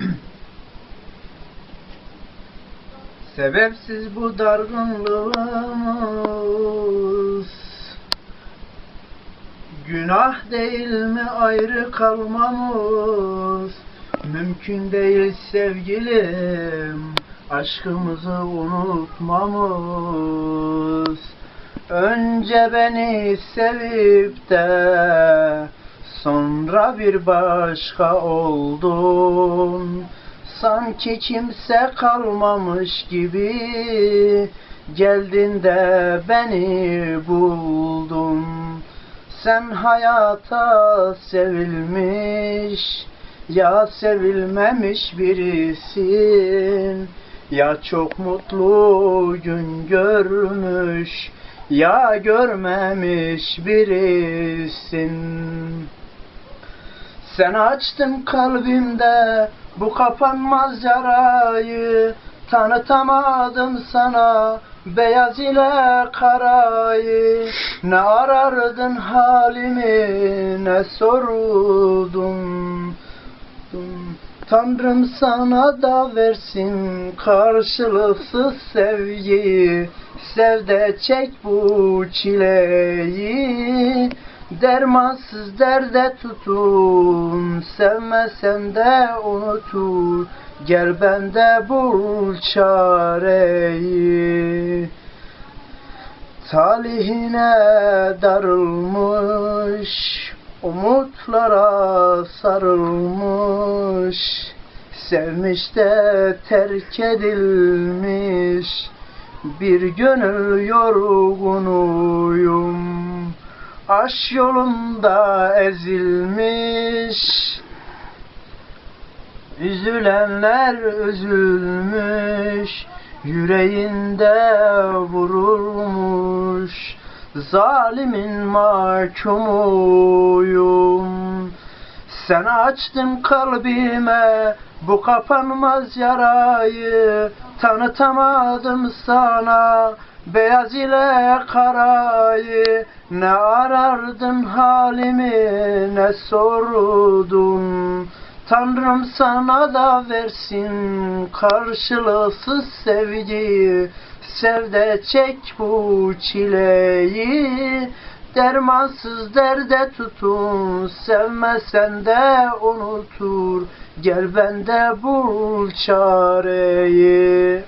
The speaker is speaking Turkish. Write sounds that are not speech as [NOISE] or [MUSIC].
[CLEARS THROAT] Sebepsiz bu dargınlığımız. Günah değil mi ayrı kalmamız? Mümkün değil sevgilim Aşkımızı unutmamız. Önce beni sevip de Sonra bir başka oldun Sanki kimse kalmamış gibi. Geldin de beni buldun. Sen hayata sevilmiş Ya sevilmemiş birisin. Ya çok mutlu gün görmüş Ya görmemiş birisin sen açtın kalbimde bu kapanmaz yarayı. Tanıtamadım sana beyaz ile karayı. Ne arardın halimi ne sordun Tanrım sana da versin karşılıksız sevgiyi. Sev de çek bu çileyi Dermansız derde tutun Sevmesen de unutur. Gel bende bul çareyi. Talihine darılmış Umutlara sarılmış. Sevmiş de terk edilmiş Bir gönül yorgunuyum Aş yolunda ezilmiş Üzülenler üzülmüş Yüreğinde vurulmuş Zalimin mahkumuyum Sen açtın kalbime bu kapanmaz yarayı Tanıtamadım sana beyaz ile karayı Ne arardın halimi ne sordun Tanrım sana da versin karşılıksız sevgiyi Sev de çek bu çileyi Dermansız derde tutun. Sevmesen de unutur Gel bende bul çareyi